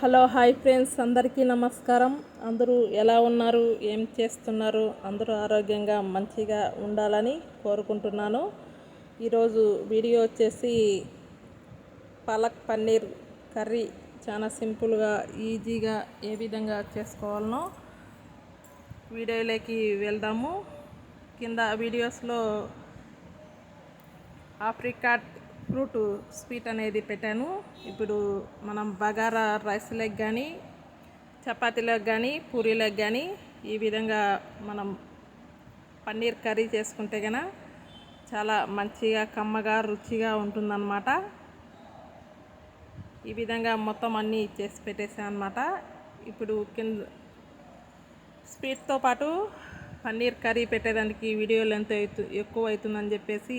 Hello hi friends. అందరికీ నమస్కారం. అందరూ ఎలా ఉన్నారు? ఏం చేస్తున్నారు? అందరూ ఆరోగ్యంగా మంచిగా ఉండాలని కోరుకుంటున్నాను. ఈరోజు వీడియో వచ్చేసి పాలక్ పన్నీర్ కర్రీ. చాలా సింపుల్గా ఈజీగా ఏ విధంగా చేసుకోవాలనో వీడియోలోకి వెళ్దాము. కింద వీడియోస్లో ఆఫ్రికాట్ ఫ్రూట్ స్వీట్ అనేది పెట్టాను. ఇప్పుడు మనం బగారా రైస్లకు కానీ చపాతీలకు కానీ పూరీలకు కానీ ఈ విధంగా మనం పన్నీర్ కర్రీ చేసుకుంటే కనుక చాలా మంచిగా కమ్మగా రుచిగా ఉంటుందన్నమాట. ఈ విధంగా మొత్తం అన్నీ చేసి పెట్టేసాను అనమాట ఇప్పుడు కింద స్వీట్తో పాటు పన్నీర్ కర్రీ పెట్టేదానికి వీడియో లెంత్ అవుతు ఎక్కువ అవుతుందని చెప్పేసి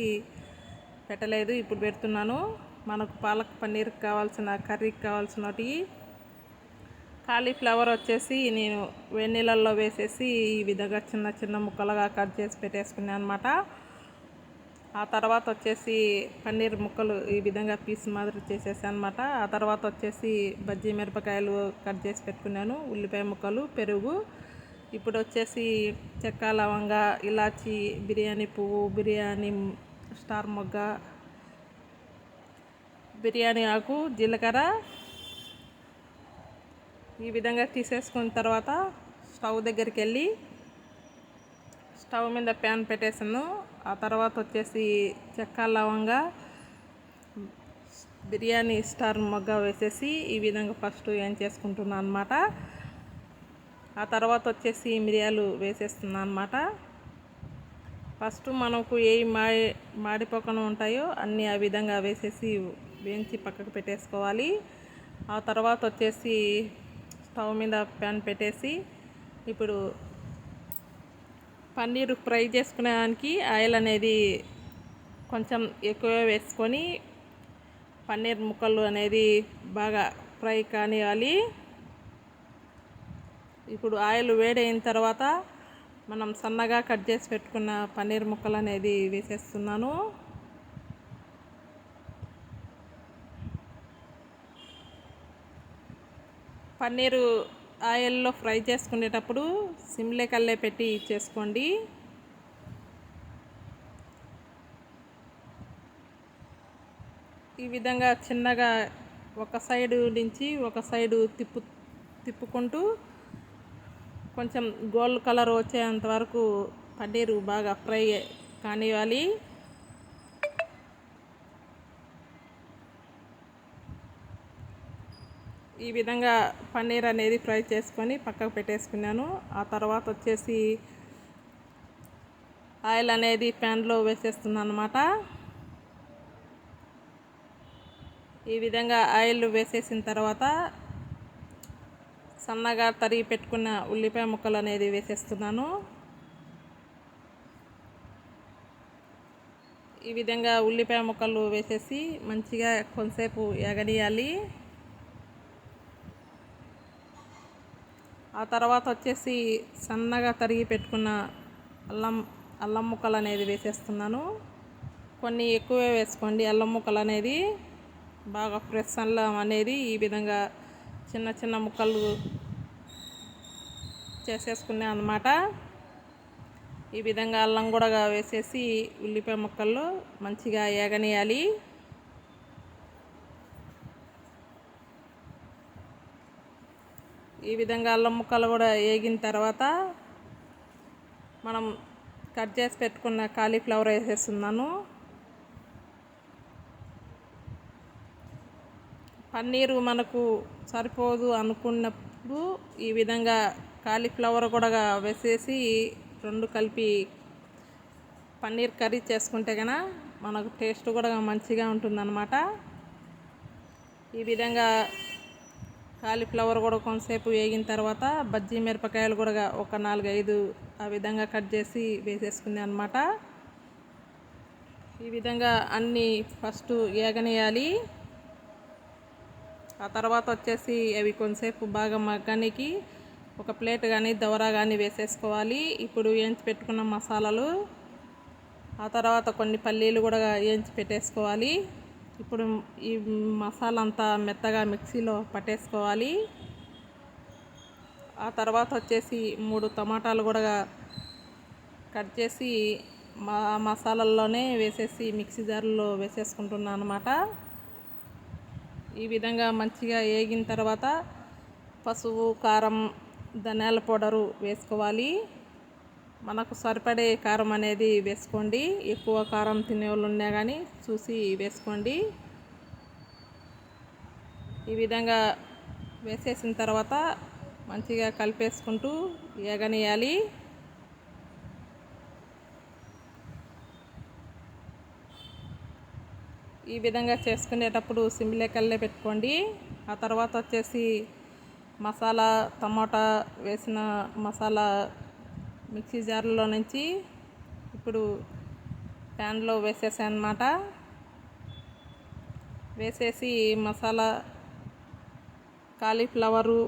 పెట్టలేదు ఇప్పుడు పెడుతున్నాను. మనకు పాలక్ పన్నీర్ కావాల్సిన కర్రీకి కావాల్సినవి కాలీఫ్లవర్ వచ్చేసి నేను వెన్నీళ్ళల్లో వేసేసి ఈ విధంగా చిన్న చిన్న ముక్కలుగా కట్ చేసి పెట్టేసుకున్నాను అనమాట ఆ తర్వాత వచ్చేసి పన్నీర్ ముక్కలు ఈ విధంగా పీస్ మాదిరి చేసేసాను అనమాట ఆ తర్వాత వచ్చేసి బజ్జీ మిరపకాయలు కట్ చేసి పెట్టుకున్నాను. ఉల్లిపాయ ముక్కలు పెరుగు. ఇప్పుడు వచ్చేసి చెక్క లవంగా ఇలాచి బిర్యానీ పువ్వు బిర్యానీ స్టార్ మొగ్గ బిర్యానీ ఆకు జీలకర్ర ఈ విధంగా తీసేసుకున్న తర్వాత స్టవ్ దగ్గరికి వెళ్ళి స్టవ్ మీద ప్యాన్ పెట్టేసాను ఆ తర్వాత వచ్చేసి చెక్క లవంగా బిర్యానీ స్టార్ మొగ్గ వేసేసి ఈ విధంగా ఫస్ట్ ఏం చేసుకుంటున్నాను అనమాట ఆ తర్వాత వచ్చేసి మిరియాలు వేసేస్తున్నాను అనమాట ఫస్ట్ మనకు ఏ మాడి మాడిపోకుండా ఉంటాయో అన్నీ ఆ విధంగా వేసేసి వేయించి పక్కకు పెట్టేసుకోవాలి. ఆ తర్వాత వచ్చేసి స్టవ్ మీద ప్యాన్ పెట్టేసి ఇప్పుడు పన్నీర్ ఫ్రై చేసుకునేదానికి ఆయిల్ అనేది కొంచెం ఎక్కువ వేసుకొని పన్నీర్ ముక్కలు అనేది బాగా ఫ్రై కానివ్వాలి. ఇప్పుడు ఆయిల్ వేడైన తర్వాత మనం సన్నగా కట్ చేసి పెట్టుకున్న పన్నీర్ ముక్కలు అనేది వేసేస్తున్నాను. పన్నీరు ఆయిల్లో ఫ్రై చేసుకునేటప్పుడు సిమ్లే కల్లే పెట్టి చేసుకోండి. ఈ విధంగా చిన్నగా ఒక సైడు నుంచి ఒక సైడు తిప్పు తిప్పుకుంటూ కొంచెం గోల్డ్ కలర్ వచ్చేంత వరకు పన్నీరు బాగా ఫ్రై కానివ్వాలి. ఈ విధంగా పన్నీర్ అనేది ఫ్రై చేసుకొని పక్కకు పెట్టేసుకున్నాను. ఆ తర్వాత వచ్చేసి ఆయిల్ అనేది ప్యాన్లో వేసేస్తున్నాను అనమాట ఈ విధంగా ఆయిల్ వేసేసిన తర్వాత సన్నగా తరిగి పెట్టుకున్న ఉల్లిపాయ ముక్కలు అనేది వేసేస్తున్నాను. ఈ విధంగా ఉల్లిపాయ ముక్కలు వేసేసి మంచిగా కొంతసేపు ఎగనియాలి. ఆ తర్వాత వచ్చేసి సన్నగా తరిగి పెట్టుకున్న అల్లం అల్లం ముక్కలు అనేది వేసేస్తున్నాను. కొన్ని ఎక్కువే వేసుకోండి అల్లం ముక్కలు అనేది. బాగా ఫ్రెష్ అల్లం అనేది ఈ విధంగా చిన్న చిన్న ముక్కలు చేసేసుకున్నాను అనమాట ఈ విధంగా అల్లం కూడా వేసేసి ఉల్లిపాయ ముక్కల్లో మంచిగా ఏగనేయాలి. ఈ విధంగా అల్లం ముక్కలు కూడా వేగిన తర్వాత మనం కట్ చేసి పెట్టుకున్న కాలీఫ్లవర్ వేసేస్తున్నాను. పన్నీరు మనకు సరిపోదు అనుకున్నప్పుడు ఈ విధంగా కాలీఫ్లవర్ కూడా వేసేసి రెండు కలిపి పన్నీర్ కర్రీ చేసుకుంటే కనుక మనకు టేస్ట్ కూడా మంచిగా ఉంటుందన్నమాట. ఈ విధంగా కాలీఫ్లవర్ కూడా కొంతసేపు వేగిన తర్వాత బజ్జీ మిరపకాయలు కూడా ఒక నాలుగైదు ఆ విధంగా కట్ చేసి వేసేసుకుంది అనమాట ఈ విధంగా అన్నీ ఫస్ట్ ఏగనేయాలి. ఆ తర్వాత వచ్చేసి అవి కొంతసేపు బాగా మగ్గనికి ఒక ప్లేట్ కానీ దవరా కానీ వేసేసుకోవాలి. ఇప్పుడు వేయించి పెట్టుకున్న మసాలాలు ఆ తర్వాత కొన్ని పల్లీలు కూడా వేయించి పెట్టేసుకోవాలి. ఇప్పుడు ఈ మసాలా అంతా మెత్తగా మిక్సీలో పట్టేసుకోవాలి. ఆ తర్వాత వచ్చేసి మూడు టమాటాలు కూడా కట్ చేసి మా మసాలాల్లోనే వేసేసి మిక్సీ జార్లో వేసేసుకుంటున్నాను అనమాట ఈ విధంగా మంచిగా వేగిన తర్వాత పసుపు కారం ధనియాల పౌడరు వేసుకోవాలి. మనకు సరిపడే కారం అనేది వేసుకోండి. ఎక్కువ కారం తినే వాళ్ళు ఉన్నా కానీ చూసి వేసుకోండి. ఈ విధంగా వేసేసిన తర్వాత మంచిగా కలిపేసుకుంటూ ఏగనియాలి. ఈ విధంగా చేసుకునేటప్పుడు సిమ్లే పెట్టుకోండి. ఆ తర్వాత వచ్చేసి మసాలా టమాటా వేసిన మసాలా మిక్సీ జార్లో నుంచి ఇప్పుడు ప్యాన్లో వేసేసాను వేసేసి మసాలా కాలీఫ్లవరు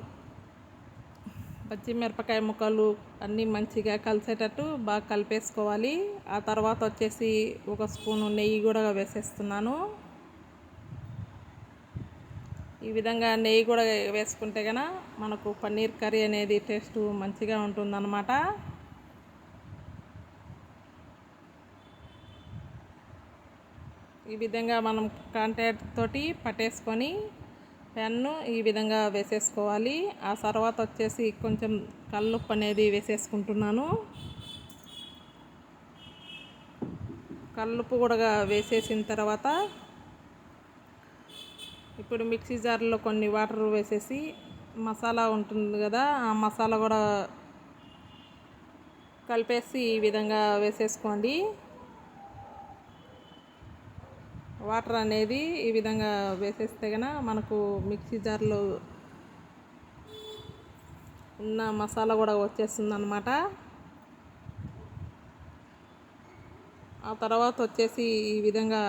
పచ్చిమిరపకాయ ముక్కలు అన్నీ మంచిగా కలిసేటట్టు బాగా కలిపేసుకోవాలి. ఆ తర్వాత వచ్చేసి ఒక స్పూను నెయ్యి కూడా వేసేస్తున్నాను. ఈ విధంగా నెయ్యి కూడా వేసుకుంటే కనుక మనకు పన్నీర్ కర్రీ అనేది టేస్ట్ మంచిగా ఉంటుందన్నమాట. ఈ విధంగా మనం కాంటాక్ట్ తోటి పట్టేసుకొని పెన్ను ఈ విధంగా వేసేసుకోవాలి. ఆ తర్వాత వచ్చేసి కొంచెం కల్లుప్పు అనేది వేసేసుకుంటున్నాను. కల్లుప్పు కూడా వేసేసిన తర్వాత ఇప్పుడు మిక్సీ జార్లో కొన్ని వాటర్ వేసేసి మసాలా ఉంటుంది కదా ఆ మసాలా కూడా కలిపేసి ఈ విధంగా వేసేసుకోండి. వాటర్ అనేది ఈ విధంగా వేసేస్తే కనుక మనకు మిక్సీ జార్లో ఉన్న మసాలా కూడా వచ్చేస్తుంది అనమాట ఆ తర్వాత వచ్చేసి ఈ విధంగా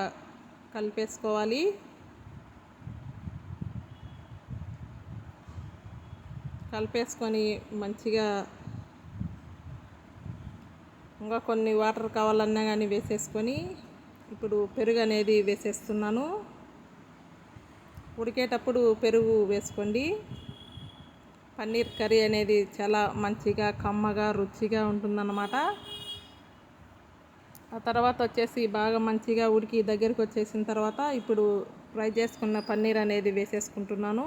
కలిపేసుకోవాలి. కలిపేసుకొని మంచిగా ఇంకా కొన్ని వాటర్ కావాలన్నా కానీ వేసేసుకొని ఇప్పుడు పెరుగు అనేది వేసేస్తున్నాను. ఉడికేటప్పుడు పెరుగు వేసుకోండి. పన్నీర్ కర్రీ అనేది చాలా మంచిగా కమ్మగా రుచిగా ఉంటుందన్నమాట. ఆ తర్వాత వచ్చేసి బాగా మంచిగా ఉడికి దగ్గరికి వచ్చేసిన తర్వాత ఇప్పుడు ఫ్రై చేసుకున్న పన్నీర్ అనేది వేసేసుకుంటున్నాను.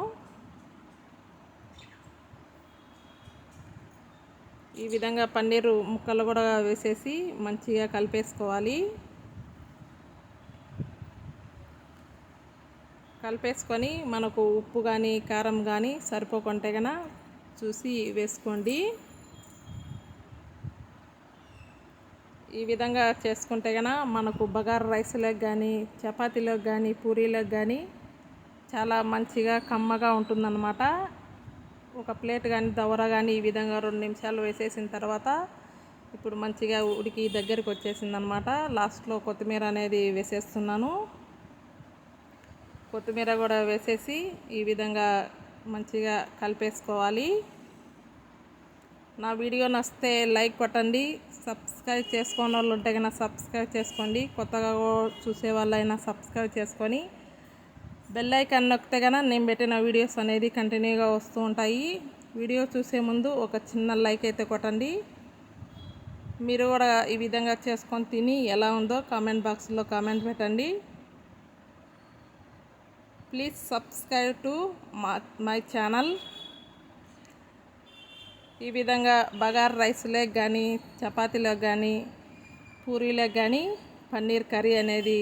ఈ విధంగా పన్నీరు ముక్కలు కూడా వేసేసి మంచిగా కలిపేసుకోవాలి. కలిపేసుకొని మనకు ఉప్పు కానీ కారం కానీ సరిపోకుంటే కన చూసి వేసుకోండి. ఈ విధంగా చేసుకుంటే కన మనకు బగారు రైస్లోకి కానీ చపాతీలోకి కానీ పూరీలోకి కానీ చాలా మంచిగా కమ్మగా ఉంటుందన్నమాట. ఒక ప్లేట్ కానీ దవర కానీ ఈ విధంగా రెండు నిమిషాలు వేసేసిన తర్వాత ఇప్పుడు మంచిగా ఉడికి దగ్గరికి వచ్చేసింది అనమాట లాస్ట్లో కొత్తిమీర అనేది వేసేస్తున్నాను. కొత్తిమీర కూడా వేసేసి ఈ విధంగా మంచిగా కలిపేసుకోవాలి. నా వీడియో నచ్చితే లైక్ కొట్టండి. సబ్స్క్రైబ్ చేసుకున్న వాళ్ళు ఉంటే కనుక సబ్స్క్రైబ్ చేసుకోండి. కొత్తగా చూసే వాళ్ళైనా సబ్స్క్రైబ్ చేసుకొని బెల్ ఐకాన్ నొక్కితే కనుక నేను పెట్టిన వీడియోస్ అనేది కంటిన్యూగా వస్తూ ఉంటాయి. వీడియో చూసే ముందు ఒక చిన్న లైక్ అయితే కొట్టండి. మీరు కూడా ఈ విధంగా చేసుకొని తిని ఎలా ఉందో కామెంట్ బాక్స్లో కామెంట్ పెట్టండి. Please subscribe to my channel ఈ విధంగా బగార్ రైస్లోకి కానీ చపాతీలకు కానీ పూరీలకు కానీ పన్నీర్ కర్రీ అనేది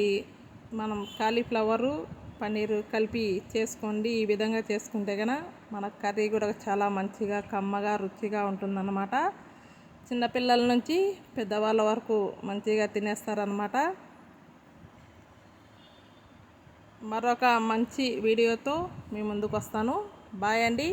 మనం కాలీఫ్లవరు పన్నీరు కలిపి చేసుకోండి. ఈ విధంగా చేసుకుంటే కనుక మన కర్రీ కూడా చాలా మంచిగా కమ్మగా రుచిగా ఉంటుందన్నమాట. చిన్నపిల్లల నుంచి పెద్దవాళ్ళ వరకు మంచిగా తినేస్తారనమాట మరొక మంచి వీడియోతో మీ ముందుకు వస్తాను. బాయ్ అండి.